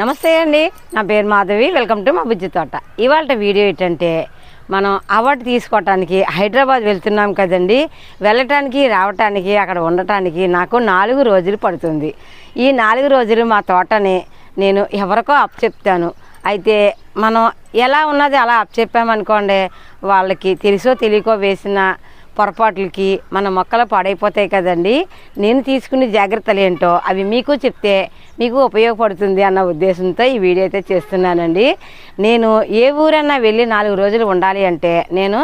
నమస్తే అండి. నా పేరు మాధవి. వెల్కమ్ టు మా బుజ్జి తోట. ఇవాళ వీడియో ఏంటంటే మనం అవార్డు తీసుకోవటానికి హైదరాబాద్ వెళ్తున్నాం కదండి. వెళ్ళటానికి రావటానికి అక్కడ ఉండటానికి నాకు నాలుగు రోజులు పడుతుంది. ఈ నాలుగు రోజులు మా తోటని నేను ఎవరికో అప్పచెప్తాను. అయితే మనం ఎలా ఉన్నది అలా అప్పచెప్పామనుకోండి వాళ్ళకి తెలుసో తెలియకో వేసిన పొరపాట్లకి మన మొక్కలు పాడైపోతాయి కదండి. నేను తీసుకునే జాగ్రత్తలు ఏంటో అవి మీకు చెప్తే మీకు ఉపయోగపడుతుంది అన్న ఉద్దేశంతో ఈ వీడియో అయితే చేస్తున్నానండి. నేను ఏ ఊరన్నా వెళ్ళి నాలుగు రోజులు ఉండాలి అంటే నేను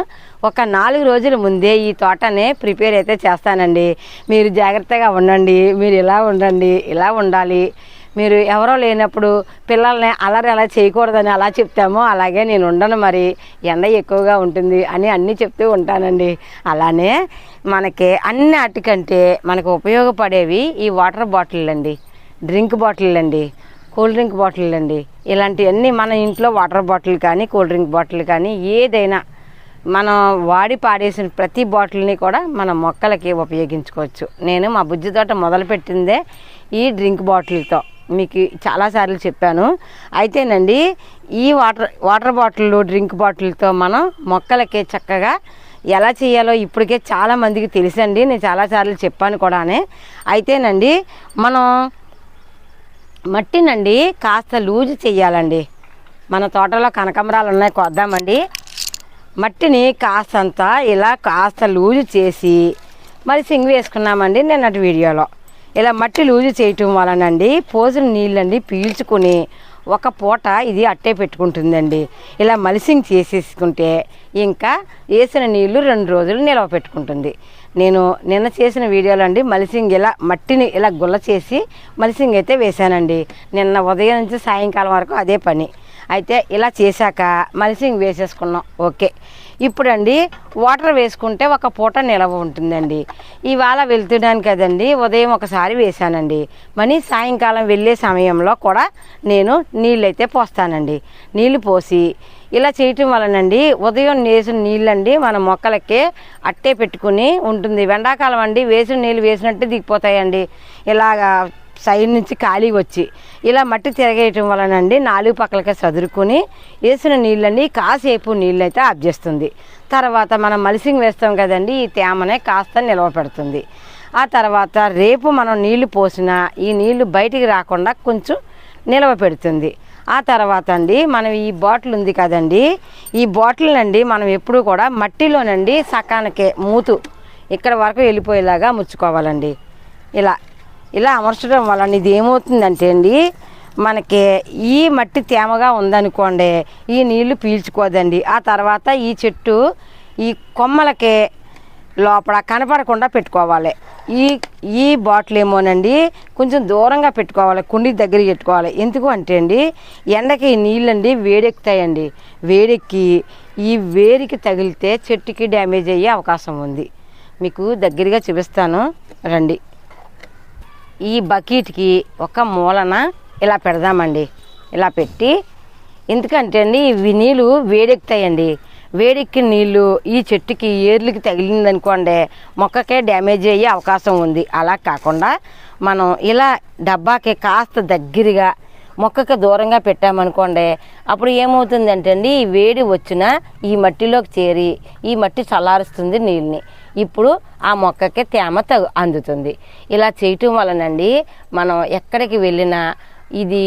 ఒక నాలుగు రోజుల ముందే ఈ తోటని ప్రిపేర్ అయితే చేస్తానండి. మీరు జాగ్రత్తగా ఉండండి మీరు ఇలా ఉండండి ఇలా ఉండాలి. మీరు ఎవరో లేనప్పుడు పిల్లల్ని అలరి అలా చేయకూడదని అలా చెప్తామో అలాగే నేను ఉండను మరి. ఎండ ఎక్కువగా ఉంటుంది అని అన్నీ చెప్తూ ఉంటానండి. అలానే మనకి అన్ని వాటికంటే మనకు ఉపయోగపడేవి ఈ వాటర్ బాటిల్ అండి డ్రింక్ బాటిల్ అండి కూల్ డ్రింక్ బాటిల్ అండి ఇలాంటివన్నీ మన ఇంట్లో వాటర్ బాటిల్ కానీ కూల్ డ్రింక్ బాటిల్ కానీ ఏదైనా మనం వాడి పాడేసిన ప్రతి బాటిల్ని కూడా మన మొక్కలకి ఉపయోగించుకోవచ్చు. నేను మా బుజ్జి తోట మొదలుపెట్టిందే ఈ డ్రింక్ బాటిల్తో. మీకు చాలాసార్లు చెప్పాను. అయితేనండి ఈ వాటర్ వాటర్ బాటిల్ డ్రింక్ బాటిల్తో మనం మొక్కలకి చక్కగా ఎలా చేయాలో ఇప్పటికే చాలా మందికి తెలుసండి. నేను చాలాసార్లు చెప్పాను కూడానే. అయితేనండి మనం మట్టినండి కాస్త లూజ్ చేయాలండి. మన తోటలో కనకమరాలు ఉన్నాయి కొద్దామండి. మట్టిని కాస్తంత ఇలా కాస్త లూజ్ చేసి మరి సింగ్ వేసుకున్నామండి నిన్నటి వీడియోలో. ఇలా మట్టి లూజు చేయటం వలనండి పోసిన నీళ్ళండి పీల్చుకుని ఒక పూట ఇది అట్టే పెట్టుకుంటుందండి. ఇలా మలిసింగ్ చేసేసుకుంటే ఇంకా వేసిన నీళ్ళు రెండు రోజులు నిలవ పెట్టుకుంటుంది. నేను నిన్న చేసిన వీడియోలో అండి మలిసింగ్ ఇలా మట్టిని ఇలా గుల్ల చేసి మలిసింగ్ అయితే వేశానండి. నిన్న ఉదయం నుంచి సాయంకాలం వరకు అదే పని. అయితే ఇలా చేశాక మలిసింగ్ వేసేసుకున్నాం. ఓకే. ఇప్పుడండి వాటర్ వేసుకుంటే ఒక పూట నిలవ ఉంటుందండి. ఇవాళ వెళ్తున్నాను కదండి ఉదయం ఒకసారి వేశానండి. మనీ సాయంకాలం వెళ్ళే సమయంలో కూడా నేను నీళ్ళైతే పోస్తానండి. నీళ్ళు పోసి ఇలా చేయటం వలనండి ఉదయం వేసిన నీళ్ళండి మన మొక్కలకి అట్టే పెట్టుకుని ఉంటుంది. ఎండాకాలం అండి వేసిన నీళ్ళు వేసినట్టు దిగిపోతాయండి. ఇలాగా సైడ్ నుంచి ఖాళీ వచ్చి ఇలా మట్టి తిరగేయటం వలనండి నాలుగు పక్కలకి చదురుకుని వేసిన నీళ్ళని కాసేపు నీళ్ళు అయితే తర్వాత మనం మలిసింగ్ వేస్తాం కదండి ఈ తేమనే కాస్త నిలవ పెడుతుంది. ఆ తర్వాత రేపు మనం నీళ్ళు పోసినా ఈ నీళ్ళు బయటికి రాకుండా కొంచెం నిలవ పెడుతుంది. ఆ తర్వాత అండి మనం ఈ బాటిల్ ఉంది కదండి ఈ బాటిల్ అండి మనం ఎప్పుడు కూడా మట్టిలోనండి సకానికే మూతు ఇక్కడ వరకు వెళ్ళిపోయేలాగా ముచ్చుకోవాలండి. ఇలా ఇలా అమర్చడం వలన ఇది ఏమవుతుందంటే అండి మనకి ఈ మట్టి తేమగా ఉందనుకోండి ఈ నీళ్ళు పీల్చుకోదండి. ఆ తర్వాత ఈ చెట్టు ఈ కొమ్మలకి లోపల కనపడకుండా పెట్టుకోవాలి. ఈ ఈ బాటిల్ ఏమోనండి కొంచెం దూరంగా పెట్టుకోవాలి కుండి దగ్గరికి పెట్టుకోవాలి. ఎందుకు అంటే అండి ఎండకి నీళ్ళండి వేడెక్కుతాయండి. వేడెక్కి ఈ వేడికి తగిలితే చెట్టుకి డ్యామేజ్ అయ్యే అవకాశం ఉంది. మీకు దగ్గరగా చూపిస్తాను. రండి. ఈ బకెట్కి ఒక మూలన ఇలా పెడదామండి. ఇలా పెట్టి ఎందుకంటే అండి ఇవి నీళ్ళు వేడెక్కుతాయండి. వేడెక్కిన నీళ్ళు ఈ చెట్టుకి ఏర్లకి తగిలిందనుకోండి మొక్కకే డ్యామేజ్ అయ్యే అవకాశం ఉంది. అలా కాకుండా మనం ఇలా డబ్బాకి కాస్త దగ్గరగా మొక్కకి దూరంగా పెట్టామనుకోండి అప్పుడు ఏమవుతుందంటే అండి ఈ వేడి వచ్చిన ఈ మట్టిలోకి చేరి ఈ మట్టి చల్లారుస్తుంది నీళ్ళని. ఇప్పుడు ఆ మొక్కకి తేమ తగు అందుతుంది. ఇలా చేయటం వలనండి మనం ఎక్కడికి వెళ్ళినా ఇది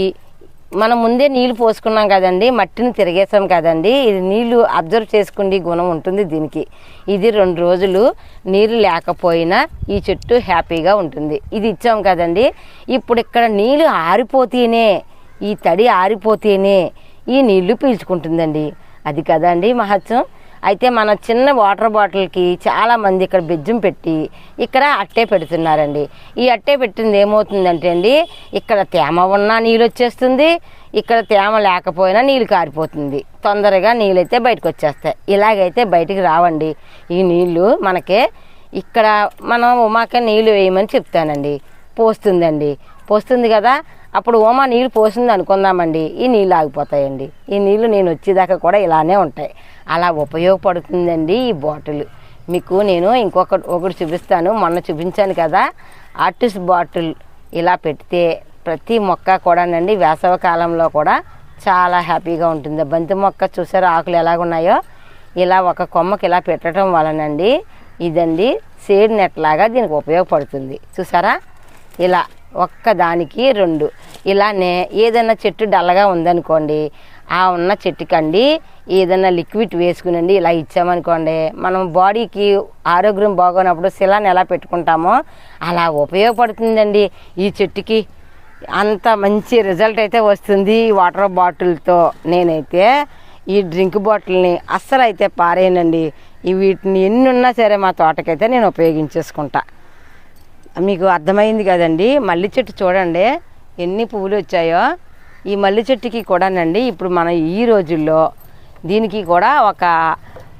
మనం ముందే నీళ్ళు పోసుకున్నాం కదండి మట్టిని తిరిగేసాం కదండి ఇది నీళ్ళు అబ్జర్వ్ చేసుకునే గుణం ఉంటుంది దీనికి. ఇది రెండు రోజులు నీరు లేకపోయినా ఈ చెట్టు హ్యాపీగా ఉంటుంది. ఇది ఇచ్చాం కదండి ఇప్పుడు ఇక్కడ నీళ్ళు ఆరిపోతేనే ఈ తడి ఆరిపోతేనే ఈ నీళ్ళు పీల్చుకుంటుందండి. అది కదండి మహత్యం అయితే మన చిన్న వాటర్ బాటిల్కి చాలామంది ఇక్కడ బెజ్జం పెట్టి ఇక్కడ అట్టే పెడుతున్నారండి. ఈ అట్టే పెట్టింది ఏమవుతుందంటే అండి ఇక్కడ తేమ ఉన్నా నీళ్ళు వచ్చేస్తుంది ఇక్కడ తేమ లేకపోయినా నీళ్ళు కారిపోతుంది. తొందరగా నీళ్ళైతే బయటకు వచ్చేస్తాయి. ఇలాగైతే బయటికి రావండి. ఈ నీళ్ళు మనకే ఇక్కడ మనం ఉమాకే నీళ్ళు వేయమని చెప్తానండి. పోస్తుందండి. పోస్తుంది కదా అప్పుడు ఓమా నీళ్ళు పోసింది అనుకుందామండి. ఈ నీళ్ళు ఆగిపోతాయండి. ఈ నీళ్ళు నేను వచ్చేదాకా కూడా ఇలానే ఉంటాయి. అలా ఉపయోగపడుతుందండి ఈ బాటిల్. మీకు నేను ఇంకొక ఒకటి చూపిస్తాను. మొన్న చూపించాను కదా ఆర్టిస్ట్ బాటిల్ ఇలా పెడితే ప్రతి మొక్క కూడానండి వేసవ కాలంలో కూడా చాలా హ్యాపీగా ఉంటుంది. బంతి మొక్క చూసారా ఆకులు ఎలాగున్నాయో? ఇలా ఒక కొమ్మకి ఇలా పెట్టడం వలనండి ఇదండి సేడ్ నెట్ లాగా దీనికి ఉపయోగపడుతుంది. చూసారా? ఇలా ఒక్కదానికి రెండు. ఇలానే ఏదైనా చెట్టు డల్లగా ఉందనుకోండి ఆ ఉన్న చెట్టుకండి ఏదైనా లిక్విడ్ వేసుకునండి ఇలా ఇచ్చామనుకోండి మనం బాడీకి ఆరోగ్యం బాగోనప్పుడు శిలాన్ని ఎలా పెట్టుకుంటామో అలా ఉపయోగపడుతుందండి ఈ చెట్టుకి. అంత మంచి రిజల్ట్ అయితే వస్తుంది ఈ వాటర్ బాటిల్తో. నేనైతే ఈ డ్రింక్ బాటిల్ని అస్సలు అయితే పారేయనండి వీటిని ఎన్ని ఉన్నా సరే మా తోటకైతే నేను ఉపయోగించేసుకుంటా. మీకు అర్థమైంది కదండి? మల్లి చెట్టు చూడండి ఎన్ని పువ్వులు వచ్చాయో. ఈ మల్లి చెట్టుకి కూడానండి ఇప్పుడు మనం ఈ రోజుల్లో దీనికి కూడా ఒక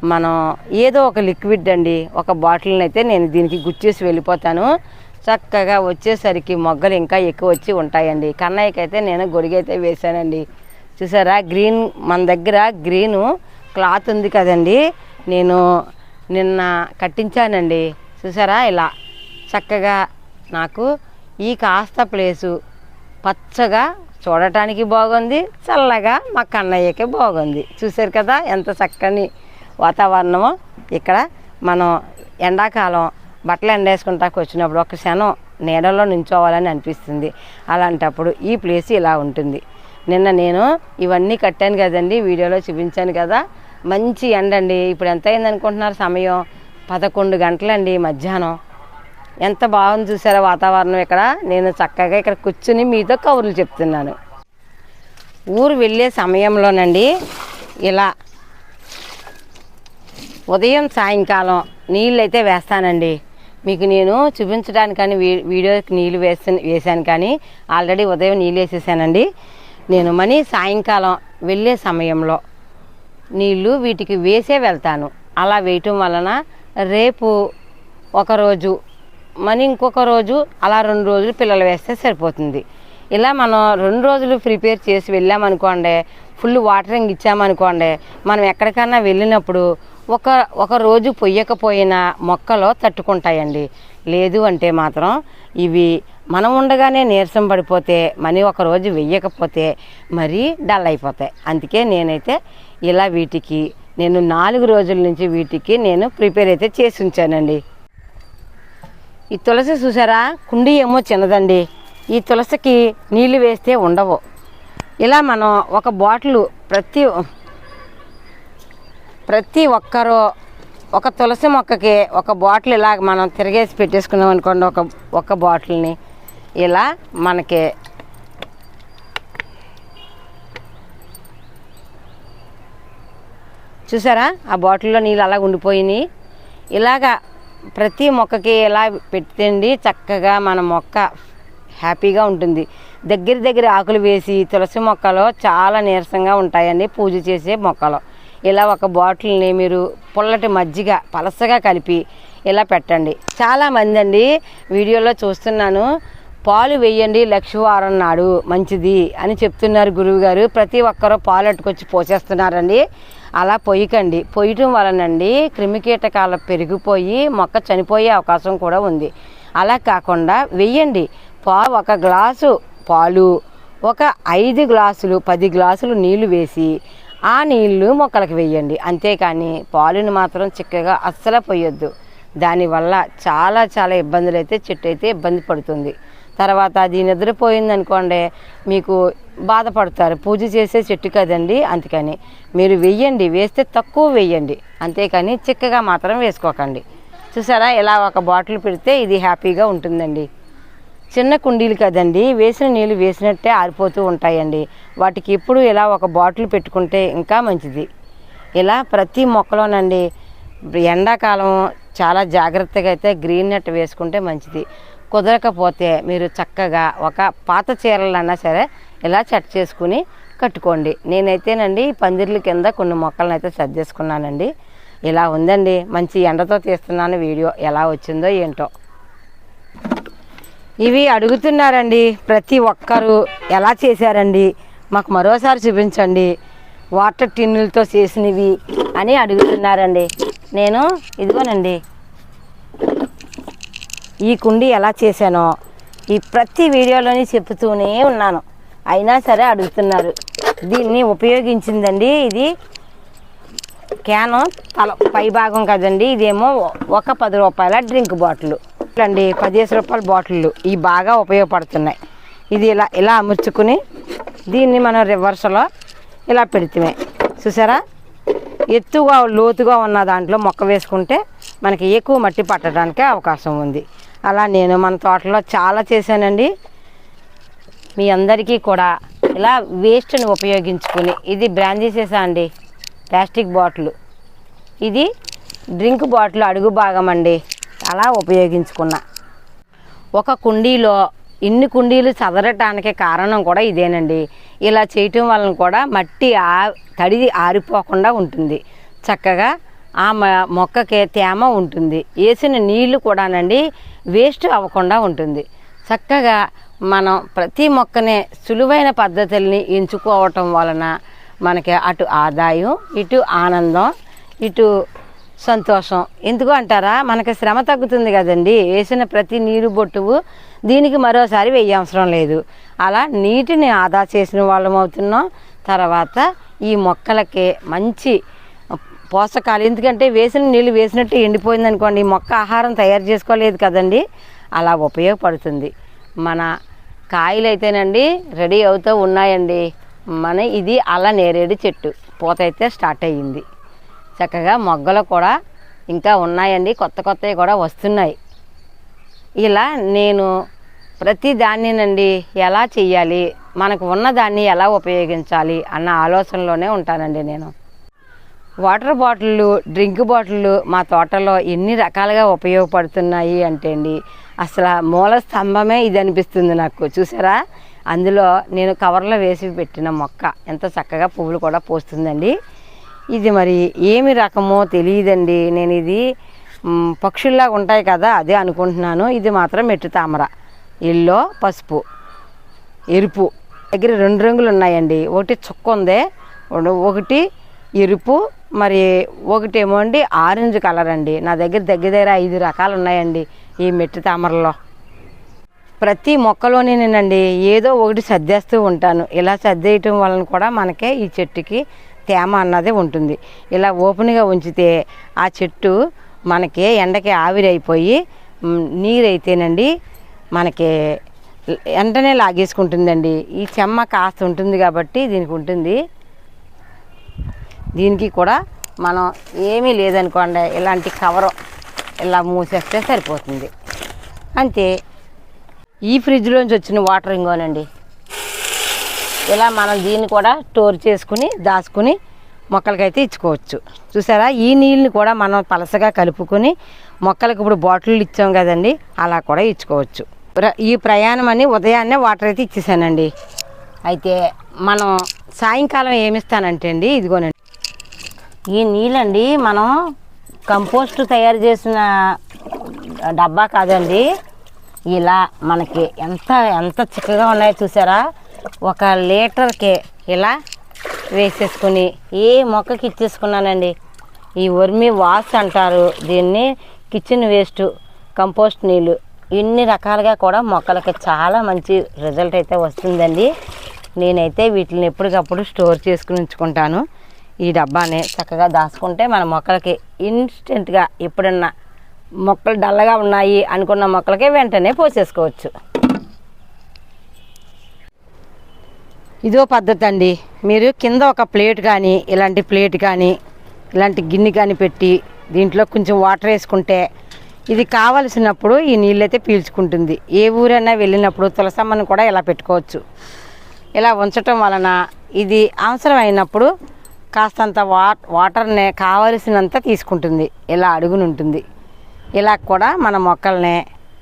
మనం ఏదో ఒక లిక్విడ్ అండి ఒక బాటిల్ని అయితే నేను దీనికి గుచ్చేసి వెళ్ళిపోతాను. చక్కగా వచ్చేసరికి మొగ్గలు ఇంకా ఎక్కువ వచ్చి ఉంటాయండి. కన్నయ్యకైతే అయితే నేను గొడుగైతే వేశానండి. చూసారా గ్రీన్ మన దగ్గర గ్రీను క్లాత్ ఉంది కదండి. నేను నిన్న కట్టించానండి. చూసారా ఇలా చక్కగా నాకు ఈ కాస్త ప్లేసు పచ్చగా చూడటానికి బాగుంది చల్లగా మా కన్నయ్యకి బాగుంది. చూశారు కదా ఎంత చక్కని వాతావరణమో. ఇక్కడ మనం ఎండాకాలం బట్టలు ఎండేసుకుంటాకు వచ్చినప్పుడు ఒక క్షణం నీడలో నించోవాలని అనిపిస్తుంది. అలాంటప్పుడు ఈ ప్లేస్ ఇలా ఉంటుంది. నిన్న నేను ఇవన్నీ కట్టాను కదండి వీడియోలో చూపించాను కదా. మంచి ఎండ అండి ఇప్పుడు ఎంత అయింది అనుకుంటున్నారు సమయం? పదకొండు గంటలండి మధ్యాహ్నం. ఎంత బాగుంది చూసారా వాతావరణం ఇక్కడ? నేను చక్కగా ఇక్కడ కూర్చుని మీతో కబుర్లు చెప్తున్నాను. ఊరు వెళ్ళే సమయంలోనండి ఇలా ఉదయం సాయంకాలం నీళ్ళు అయితే వేస్తానండి. మీకు నేను చూపించడానికని వీ వీడియోకి నీళ్ళు వేసి వేసాను కానీ ఆల్రెడీ ఉదయం నీళ్ళు వేసేసానండి. నేను మనీ సాయంకాలం వెళ్ళే సమయంలో నీళ్ళు వీటికి వేసే వెళ్తాను. అలా వేయటం వలన రేపు ఒకరోజు మనీ ఇంకొక రోజు అలా రెండు రోజులు పిల్లలు వేస్తే సరిపోతుంది. ఇలా మనం రెండు రోజులు ప్రిపేర్ చేసి వెళ్ళామనుకోండి ఫుల్ వాటరింగ్ ఇచ్చామనుకోండి మనం ఎక్కడికన్నా వెళ్ళినప్పుడు ఒక ఒక రోజు పొయ్యకపోయినా మొక్కలు తట్టుకుంటాయండి. లేదు అంటే మాత్రం ఇవి మనం ఉండగానే నీరసం పడిపోతే మనీ ఒక రోజు వెయ్యకపోతే మరీ డల్ అయిపోతాయి. అందుకే నేనైతే ఇలా వీటికి నేను నాలుగు రోజుల నుంచి వీటికి నేను ప్రిపేర్ అయితే చేసి ఉంచానండి. ఈ తులసి చూసారా? కుండీ ఏమో చిన్నదండి. ఈ తులసికి నీళ్ళు వేస్తే ఉండవు. ఇలా మనం ఒక బాటిల్ ప్రతి ప్రతి ఒక్కరూ ఒక తులసి మొక్కకి ఒక బాటిల్ ఇలా మనం తిరిగేసి పెట్టేసుకున్నాం అనుకోండి ఒక ఒక బాటిల్ని. ఇలా మనకి చూసారా? ఆ బాటిల్లో నీళ్ళు అలా ఉండిపోయినాయి. ఇలాగా ప్రతి మొక్కకి ఇలా పెట్టండి చక్కగా మన మొక్క హ్యాపీగా ఉంటుంది. దగ్గర దగ్గర ఆకులు వేసి తులసి మొక్కలు చాలా నీరసంగా ఉంటాయండి పూజ చేసే మొక్కలు. ఇలా ఒక బాటిల్ని మీరు పుల్లటి మజ్జిగ పలసగా కలిపి ఇలా పెట్టండి. చాలామంది అండి వీడియోలో చూస్తున్నాను. పాలు వేయండి లక్షవారం నాడు మంచిది అని చెప్తున్నారు గురువుగారు. ప్రతి ఒక్కరూ పాలు అట్టుకొచ్చి పోసేస్తున్నారండి. అలా పొయ్యకండి పొయ్యటం వలనండి క్రిమికీటకాలు పెరిగిపోయి మొక్క చనిపోయే అవకాశం కూడా ఉంది. అలా కాకుండా వెయ్యండి పా ఒక గ్లాసు పాలు ఒక ఐదు గ్లాసులు పది గ్లాసులు నీళ్ళు వేసి ఆ నీళ్ళు మొక్కలకు వేయండి. అంతేకాని పాలుని మాత్రం చిక్కగా అస్సలు పోయొద్దు. దానివల్ల చాలా చాలా ఇబ్బందులు అయితే చెట్టు అయితే ఇబ్బంది పడుతుంది. తర్వాత అది నిద్రపోయింది అనుకోండి మీకు బాధపడతారు. పూజ చేసే చెట్టు కదండి అందుకని. మీరు వెయ్యండి వేస్తే తక్కువ వెయ్యండి. అంతేకాని చిక్కగా మాత్రం వేసుకోకండి. చూసారా? ఇలా ఒక బాటిల్ పెడితే ఇది హ్యాపీగా ఉంటుందండి. చిన్న కుండీలు కదండి వేసిన నీళ్ళు వేసినట్టే ఆరిపోతూ ఉంటాయండి. వాటికి ఎప్పుడు ఇలా ఒక బాటిల్ పెట్టుకుంటే ఇంకా మంచిది. ఇలా ప్రతి మొక్కలోనండి ఎండాకాలం చాలా జాగ్రత్తగా అయితే గ్రీన్ నెట్ వేసుకుంటే మంచిది. కుదరకపోతే మీరు చక్కగా ఒక పాత చీరలన్నా సరే ఇలా చెట్ చేసుకుని కట్టుకోండి. నేనైతేనండి పందిర్ల కింద కొన్ని మొక్కలను అయితే సర్దేసుకున్నానండి ఇలా ఉందండి. మంచి ఎండతో తీస్తున్నాను. వీడియో ఎలా వచ్చిందో ఏంటో. ఇవి అడుగుతున్నారండి. ప్రతి ఒక్కరు ఎలా చేశారండి? మాకు మరోసారి చూపించండి. వాటర్ టిన్నులతో చేసినవి అని అడుగుతున్నారండి. నేను ఇదిగోనండి. ఈ కుండి ఎలా చేశానో ఈ ప్రతి వీడియోలోని చెప్తూనే ఉన్నాను. అయినా సరే అడుగుతున్నారు. దీన్ని ఉపయోగించిందండి. ఇది క్యాను తల పై భాగం కదండి. ఇదేమో ఒక పది రూపాయల డ్రింక్ బాటిల్. అండి పదిహేను రూపాయల బాటిళ్ళు ఇవి బాగా ఉపయోగపడుతున్నాయి. ఇది ఇలా ఇలా అమర్చుకుని దీన్ని మనం రివర్స్లో ఇలా పెడితే చూసారా? ఎత్తుగా లోతుగా ఉన్న దాంట్లో మొక్క వేసుకుంటే మనకి ఎక్కువ మట్టి పట్టడానికి అవకాశం ఉంది. అలా నేను మన తోటలో చాలా చేశానండి. మీ అందరికీ కూడా ఇలా వేస్ట్ని ఉపయోగించుకుని ఇది బ్రాందీ సీసా అండి ప్లాస్టిక్ బాటిల్ ఇది డ్రింక్ బాటిల్ అడుగు భాగం అండి అలా ఉపయోగించుకున్నా. ఒక కుండీలో ఇన్ని కుండీలు చదరటానికి కారణం కూడా ఇదేనండి. ఇలా చేయటం వలన కూడా మట్టి ఆ తడి ఆరిపోకుండా ఉంటుంది. చక్కగా ఆ మొక్కకి తేమ ఉంటుంది. వేసిన నీళ్ళు కూడానండి వేస్ట్ అవ్వకుండా ఉంటుంది. చక్కగా మనం ప్రతి మొక్కనే సులువైన పద్ధతుల్ని ఎంచుకోవటం వలన మనకి అటు ఆదాయం ఇటు ఆనందం ఇటు సంతోషం. ఎందుకు అంటారా? మనకి శ్రమ తగ్గుతుంది కదండి. వేసిన ప్రతి నీరు బొట్టువు దీనికి మరోసారి వెయ్యి అవసరం లేదు. అలా నీటిని ఆదా చేసిన వాళ్ళం అవుతున్నాం. తర్వాత ఈ మొక్కలకి మంచి పోషకాలు. ఎందుకంటే వేసిన నీళ్ళు వేసినట్టు ఎండిపోయింది అనుకోండి మొక్క ఆహారం తయారు చేసుకోలేదు కదండి అలా ఉపయోగపడుతుంది. మన కాయలు అయితేనండి రెడీ అవుతూ ఉన్నాయండి. మన ఇది అలా నేరేడు చెట్టు పూత అయితే స్టార్ట్ అయ్యింది. చక్కగా మొగ్గలు కూడా ఇంకా ఉన్నాయండి కొత్త కొత్తవి కూడా వస్తున్నాయి. ఇలా నేను ప్రతి దాన్నినండి ఎలా చెయ్యాలి మనకు ఉన్న దాన్ని ఎలా ఉపయోగించాలి అన్న ఆలోచనలోనే ఉంటానండి నేను. వాటర్ బాటిళ్ళు డ్రింక్ బాటిళ్ళు మా తోటలో ఎన్ని రకాలుగా ఉపయోగపడుతున్నాయి అంటే అండి అసలు మూల స్తంభమే ఇది అనిపిస్తుంది నాకు. చూసారా? అందులో నేను కవర్లో వేసి పెట్టిన మొక్క. ఎంత చక్కగా పువ్వులు కూడా పోస్తుందండి. ఇది మరి ఏమి రకమో తెలియదండి. నేను ఇది పక్షుల్లాగా ఉంటాయి కదా అదే అనుకుంటున్నాను. ఇది మాత్రం మెట్టు తామర ఎల్లో పసుపు ఎరుపు. దగ్గర రెండు రంగులు ఉన్నాయండి. ఒకటి చుక్క ఉంది ఒకటి ఎరుపు మరి ఒకటేమో అండి ఆరెంజ్ కలర్ అండి. నా దగ్గర దగ్గర దగ్గర ఐదు రకాలు ఉన్నాయండి ఈ మెట్టి తామరలో. ప్రతి మొక్కలోనేనండి ఏదో ఒకటి సర్దేస్తూ ఉంటాను. ఇలా సర్దేయటం వలన కూడా మనకే ఈ చెట్టుకి తేమ అన్నది ఉంటుంది. ఇలా ఓపెన్గా ఉంచితే ఆ చెట్టు మనకి ఎండకి ఆవిరైపోయి నీరైతేనండి మనకి వెంటనే లాగేసుకుంటుందండి. ఈ చెమ్మ కాస్త ఉంటుంది కాబట్టి దీనికి ఉంటుంది దీనికి కూడా మనం ఏమీ లేదనుకోండి ఇలాంటి కవర్ ఇలా మూసేస్తే సరిపోతుంది. అంతే. ఈ ఫ్రిడ్జ్లోంచి వచ్చిన వాటర్ ఇంగోనండి ఇలా మనం దీన్ని కూడా స్టోర్ చేసుకుని దాచుకుని మొక్కలకైతే ఇచ్చుకోవచ్చు. చూసారా? ఈ నీళ్ళని కూడా మనం పలసగా కలుపుకొని మొక్కలకు ఇప్పుడు బాటిల్ ఇచ్చాం కదండి అలా కూడా ఇచ్చుకోవచ్చు. ప్ర- ఈ ప్రయాణం అని ఉదయాన్నే వాటర్ అయితే ఇచ్చేసానండి. అయితే మనం సాయంకాలం ఏమిస్తానంటే అండి ఇదిగోనండి. ఈ నీళ్ళండి మనం కంపోస్ట్ తయారు చేసిన డబ్బా కాదండి. ఇలా మనకి ఎంత ఎంత చిక్కగా ఉన్నాయో చూసారా? ఒక లీటర్కి ఇలా వేసేసుకుని ఏ మొక్కకి ఇచ్చేసుకున్నానండి? ఈ వర్మి వాష్ అంటారు. దీన్ని కిచెన్ వేస్ట్ కంపోస్ట్ నీళ్ళు ఇన్ని రకాలుగా కూడా మొక్కలకి చాలా మంచి రిజల్ట్ అయితే వస్తుందండి. నేనైతే వీటిని ఎప్పటికప్పుడు స్టోర్ చేసుకుని ఉంచుకుంటాను. ఈ డబ్బాని చక్కగా దాచుకుంటే మన మొక్కలకి ఇన్స్టెంట్గా ఎప్పుడన్నా మొక్కలు డల్లగా ఉన్నాయి అనుకున్న మొక్కలకి వెంటనే పోసేసుకోవచ్చు. ఇదో పద్ధతి అండి. మీరు కింద ఒక ప్లేట్ కానీ ఇలాంటి ప్లేట్ కానీ ఇలాంటి గిన్నె కానీ పెట్టి దీంట్లో కొంచెం వాటర్ వేసుకుంటే ఇది కావలసినప్పుడు ఈ నీళ్ళైతే పీల్చుకుంటుంది. ఏ ఊరైనా వెళ్ళినప్పుడు తులసమ్మను కూడా ఇలా పెట్టుకోవచ్చు. ఇలా ఉంచటం వలన ఇది అవసరమైనప్పుడు కాస్తంత వా వాటర్ని కావలసినంత తీసుకుంటుంది. ఇలా అడుగునుంటుంది. ఇలా కూడా మన మొక్కల్ని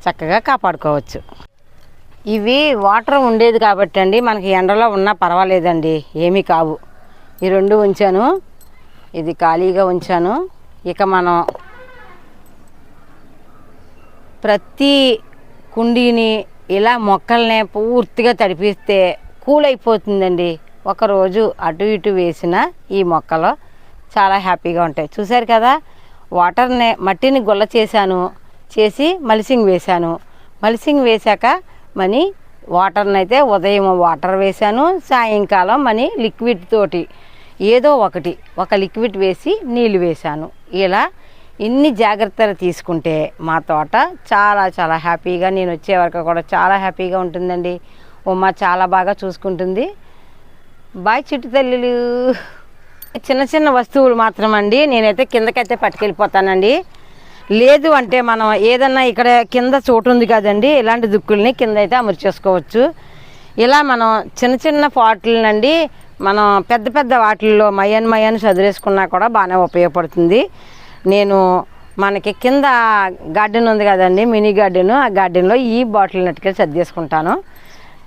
చక్కగా కాపాడుకోవచ్చు. ఇవి వాటర్ ఉండేది కాబట్టి అండి మనకి ఎండలో ఉన్నా పర్వాలేదండి ఏమీ కావు. ఈ రెండు ఉంచాను. ఇది ఖాళీగా ఉంచాను. ఇక మనం ప్రతి కుండీని ఇలా మొక్కల్ని పూర్తిగా తడిపిస్తే కూల్ అయిపోతుందండి ఒకరోజు అటు ఇటు వేసిన ఈ మొక్కలు చాలా హ్యాపీగా ఉంటాయి. చూశారు కదా? వాటర్ని మట్టిని గుల్ల చేశాను చేసి మలిసింగ్ వేశాను. మలిసింగ్ వేశాక మని వాటర్ని అయితే ఉదయం వాటర్ వేశాను సాయంకాలం మని లిక్విడ్ తోటి ఏదో ఒకటి ఒక లిక్విడ్ వేసి నీళ్ళు వేశాను. ఇలా ఇన్ని జాగ్రత్తలు తీసుకుంటే మా తోట చాలా చాలా హ్యాపీగా నేను వచ్చే వరకు కూడా చాలా హ్యాపీగా ఉంటుందండి. ఉమ్మ చాలా బాగా చూసుకుంటుంది. బాయ్ చిట్టు తల్లులు చిన్న చిన్న వస్తువులు మాత్రం అండి నేనైతే కిందకైతే పట్టుకెళ్ళిపోతానండి. లేదు అంటే మనం ఏదన్నా ఇక్కడ కింద చోటు ఉంది కదండి ఇలాంటి దుక్కుల్ని కింద అయితే అమర్చేసుకోవచ్చు. ఇలా మనం చిన్న చిన్న పాటలనండి మనం పెద్ద పెద్ద వాటిల్లో మయన్ మయన్ చదివేసుకున్నా కూడా బాగానే ఉపయోగపడుతుంది. నేను మనకి కింద గార్డెన్ ఉంది కదండి మినీ గార్డెన్ ఆ గార్డెన్లో ఈ బాటిల్ నట్టుకెళ్ళి సర్దేసుకుంటాను.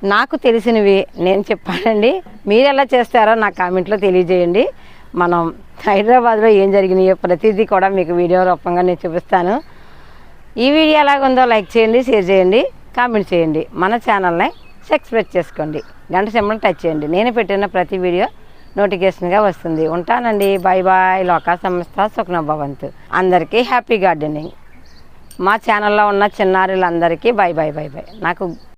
నాకు తెలిసినవి నేను చెప్పానండి. మీరు ఎలా చేస్తారో నా కామెంట్లో తెలియజేయండి. మనం హైదరాబాద్లో ఏం జరిగినాయో ప్రతిదీ కూడా మీకు వీడియో రూపంగా నేను చూపిస్తాను. ఈ వీడియో ఎలాగుందో లైక్ చేయండి షేర్ చేయండి కామెంట్ చేయండి. మన ఛానల్ని సబ్స్క్రైబ్ చేసుకోండి. గంట సింబల్ టచ్ చేయండి. నేను పెట్టిన ప్రతి వీడియో నోటిఫికేషన్గా వస్తుంది. ఉంటానండి. Bye bye. లోకా సంస్థ సుఖనభవంతు. అందరికీ హ్యాపీ గార్డెనింగ్. మా ఛానల్లో ఉన్న చిన్నారులందరికీ బాయ్ బాయ్ బాయ్ బాయ్. నాకు